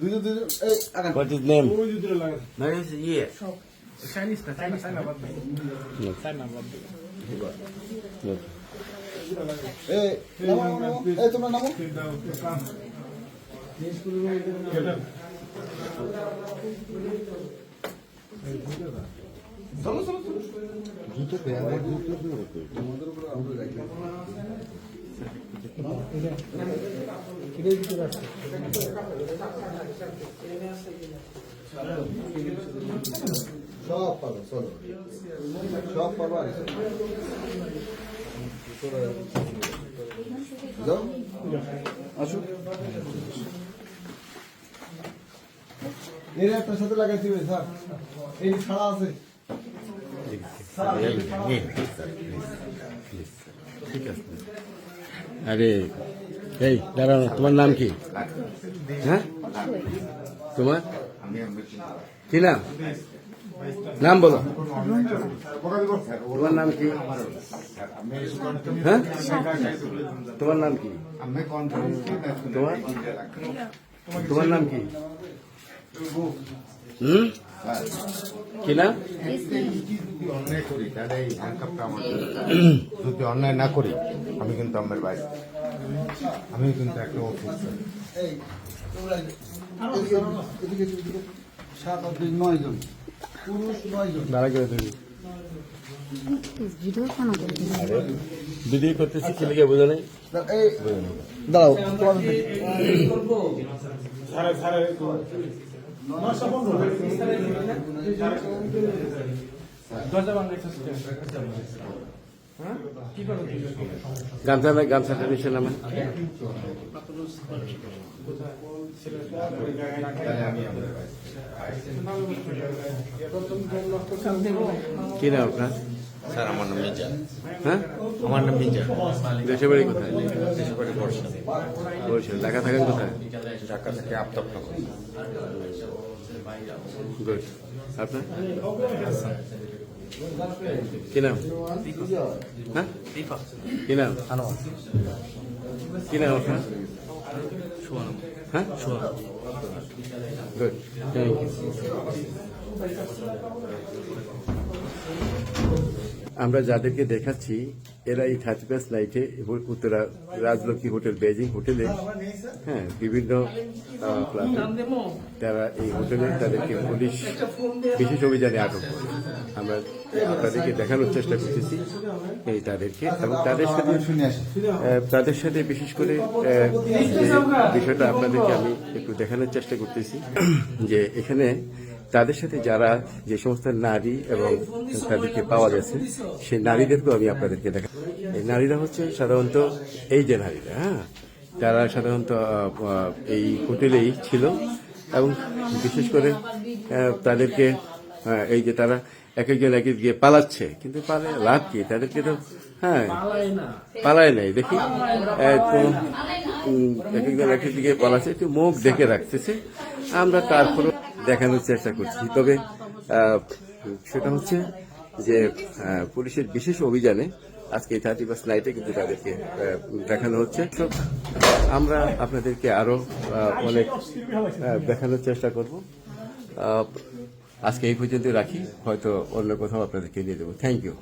দুজন দুজন এই আগান What is name? No, it's yeah. Chinese সব পাবো একটা সাথে লাগাইতে হবে স্যার এই ছাড়া আছে ঠিক আছে আরে, এই দাঁড়ানো তোমার নাম কি? হ্যাঁ? তোমার? কি নাম? নাম বলো। তোমার নাম কি? হ্যাঁ? তোমার নাম কি? তোমার? তোমার নাম কি? হুম? কি নাম অন্যায় করি তাহলে এই হ্যান্ডকাপটা আমার যদি অন্যায় না করি আমি কিন্তু আমার বাইরে আমি কিন্তু একটা অফিসার এই তোমরা এদিকে এদিকে এদিকে সাত আট নয় জন। পুরুষ নয় জন। দাঁড়া করে তুমি ভিডিও কেন করবি ভিডিও করতেছি ছেলেকে বোঝা নেই? এই দাঁড়াও হ্যাঁ গামছা গামছাটা নিচে নামে। কি নাম আপনার? স্যার আমার নাম মির্জা। হ্যাঁ? আমার নাম দেশের বাড়ি কোথায়? দেশের বাড়ি বর্ষা ঢাকা থাকেন কোথায়? ঢাকা থেকে আপতাপটা গুড। আপনার? কি নাম? হ্যাঁ? কি নাম? কি নাম আপনার? হ্যাঁ? গুড। Thank you. আমরা যাদেরকে দেখাচ্ছি এরা এই থার্টি প্লাস নাইটে উত্তরা রাজলক্ষ্মী হোটেল বেজিং হোটেলে হ্যাঁ বিভিন্ন তারা এই হোটেলে তাদেরকে পুলিশ বিশেষ অভিযানে আটক করে। আমরা তাদেরকে দেখানোর চেষ্টা করতেছি এই তাদেরকে এবং তাদের সাথে তাদের সাথে বিশেষ করে বিষয়টা আপনাদেরকে আমি একটু দেখানোর চেষ্টা করতেছি যে এখানে তাদের সাথে যারা যে সমস্ত নারী এবং তাদেরকে পাওয়া গেছে সেই নারীদেরকেও আমি আপনাদেরকে দেখা এই নারীরা হচ্ছে সাধারণত এই যে নারীরা হ্যাঁ? তারা সাধারণত এই হোটেলেই ছিল এবং বিশেষ করে তাদেরকে এই যে তারা এক একজন এক গিয়ে পালাচ্ছে, কিন্তু পালে লাভ কি? তাদেরকে তো হ্যাঁ পালায় নাই। দেখি, এক একজন এক এক দিকে পালাচ্ছে, একটু মুখ দেখে রাখতেছে। আমরা তারপরে দেখানোর চেষ্টা করছি। তবে সেটা হচ্ছে যে পুলিশের বিশেষ অভিযানে আজকে থার্টি ফার্স্ট নাইটে কিন্তু তাদেরকে দেখানো হচ্ছে। আমরা আপনাদেরকে আরও অনেক দেখানোর চেষ্টা করব। আজকে এই পর্যন্ত রাখি। হয়তো অন্য কোথাও আপনাদেরকে নিয়ে দেবো থ্যাংক ইউ